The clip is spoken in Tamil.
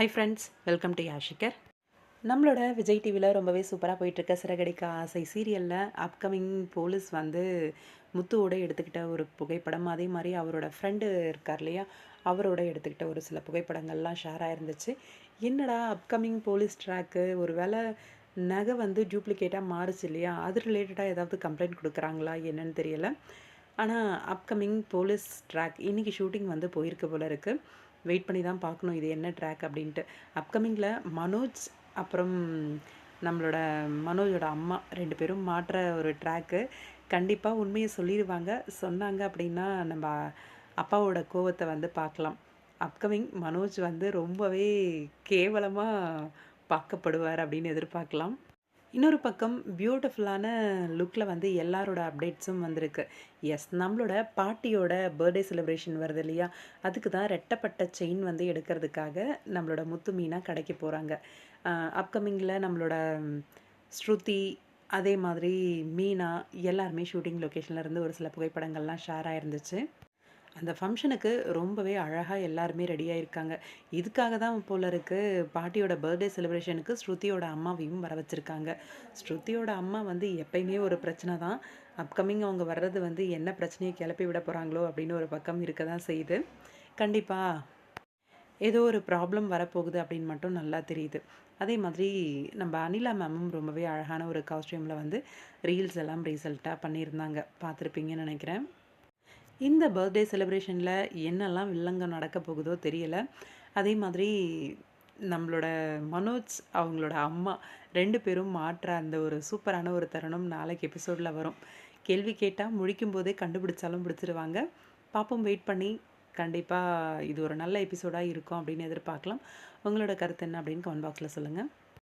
ஹை ஃப்ரெண்ட்ஸ் வெல்கம் டு யாஷிகர் நம்மளோட விஜய் டிவியில் ரொம்பவே சூப்பராக போயிட்டுருக்க சிறகடிக்க ஆசை சீரியலில் அப்கமிங் போலீஸ் வந்து முத்துவோட எடுத்துக்கிட்ட ஒரு புகைப்படம். அதே மாதிரி அவரோட ஃப்ரெண்டு இருக்கார் இல்லையா? அவரோட எடுத்துக்கிட்ட ஒரு சில புகைப்படங்கள்லாம் ஷேர் ஆயிருந்துச்சு. என்னடா அப்கமிங் போலீஸ் ட்ராக்கு ஒரு வேளை நகை வந்து டூப்ளிகேட்டாக மாறுச்சு இல்லையா? அது ரிலேட்டடாக ஏதாவது கம்ப்ளைண்ட் கொடுக்குறாங்களா? என்னன்னு தெரியலை. ஆனால் அப்கமிங் போலீஸ் ட்ராக் இன்றைக்கி ஷூட்டிங் வந்து போயிருக்கு போல இருக்குது வெயிட் பண்ணி தான் பார்க்கணும் இது என்ன ட்ராக் அப்படின்ட்டு. அப்கமிங்கில் மனோஜ் அப்புறம் நம்மளோட மனோஜோட அம்மா ரெண்டு பேரும் மாற்ற ஒரு ட்ராக்கு கண்டிப்பாக உண்மையை சொல்லிடுவாங்க. சொன்னாங்க அப்படின்னா நம்ம அப்பாவோட கோவத்தை வந்து பார்க்கலாம். அப்கமிங் மனோஜ் வந்து ரொம்பவே கேவலமாக பார்க்கப்படுவார் அப்படின்னு எதிர்பார்க்கலாம். இன்னொரு பக்கம் பியூட்டிஃபுல்லான லுக்கில் வந்து எல்லாரோட அப்டேட்ஸும் வந்திருக்கு. எஸ் நம்மளோட பாட்டியோட பர்த்டே செலிப்ரேஷன் வருது இல்லையா? அதுக்கு தான் ரெட்டப்பட்ட செயின் வந்து எடுக்கிறதுக்காக நம்மளோட முத்து மீனாக கடைக்கு போகிறாங்க அப்கமிங்கில் நம்மளோட ஸ்ருதி அதே மாதிரி மீனா எல்லாருமே ஷூட்டிங் லொக்கேஷனில் இருந்து ஒரு சில புகைப்படங்கள்லாம் ஷேர் ஆயிருந்துச்சு. அந்த ஃபங்க்ஷனுக்கு ரொம்பவே அழகாக எல்லாருமே ரெடியாக இருக்காங்க இதுக்காக தான் போல இருக்குது பாட்டியோட பர்த்டே செலிப்ரேஷனுக்கு ஸ்ருதியோட அம்மாவையும் வர வச்சுருக்காங்க. ஸ்ருதியோட அம்மா வந்து எப்பயுமே ஒரு பிரச்சனை தான். அப்கமிங் அவங்க வர்றது வந்து என்ன பிரச்சனையை கிளப்பி விட போகிறாங்களோ அப்படின்னு ஒரு பக்கம் இருக்க தான் செய்யுது. கண்டிப்பாக ஏதோ ஒரு ப்ராப்ளம் வரப்போகுது அப்படின்னு மட்டும் நல்லா தெரியுது. அதே மாதிரி நம்ம அனிலா மேமும் ரொம்பவே அழகான ஒரு காஸ்டியூமில் வந்து ரீல்ஸ் எல்லாம் ரீசல்ட்டாக பண்ணியிருந்தாங்க. பார்த்துருப்பீங்கன்னு நினைக்கிறேன். இந்த பர்த்டே செலிப்ரேஷனில் என்னெல்லாம் வில்லங்கம் நடக்க போகுதோ தெரியலை. அதே மாதிரி நம்மளோட மனோஜ் அவங்களோட அம்மா ரெண்டு பேரும் மாற்ற அந்த ஒரு சூப்பரான ஒரு தருணம் நாளைக்கு எபிசோடில் வரும். கேள்வி கேட்டால் முழிக்கும் போதே கண்டுபிடிச்சாலும் பிடிச்சிருவாங்க. பாப்போம் வெயிட் பண்ணி கண்டிப்பாக இது ஒரு நல்ல எபிசோடாக இருக்கும் அப்படின்னு எதிர்பார்க்கலாம். உங்களோட கருத்து என்ன அப்படின்னு கமெண்ட் பாக்ஸில் சொல்லுங்கள்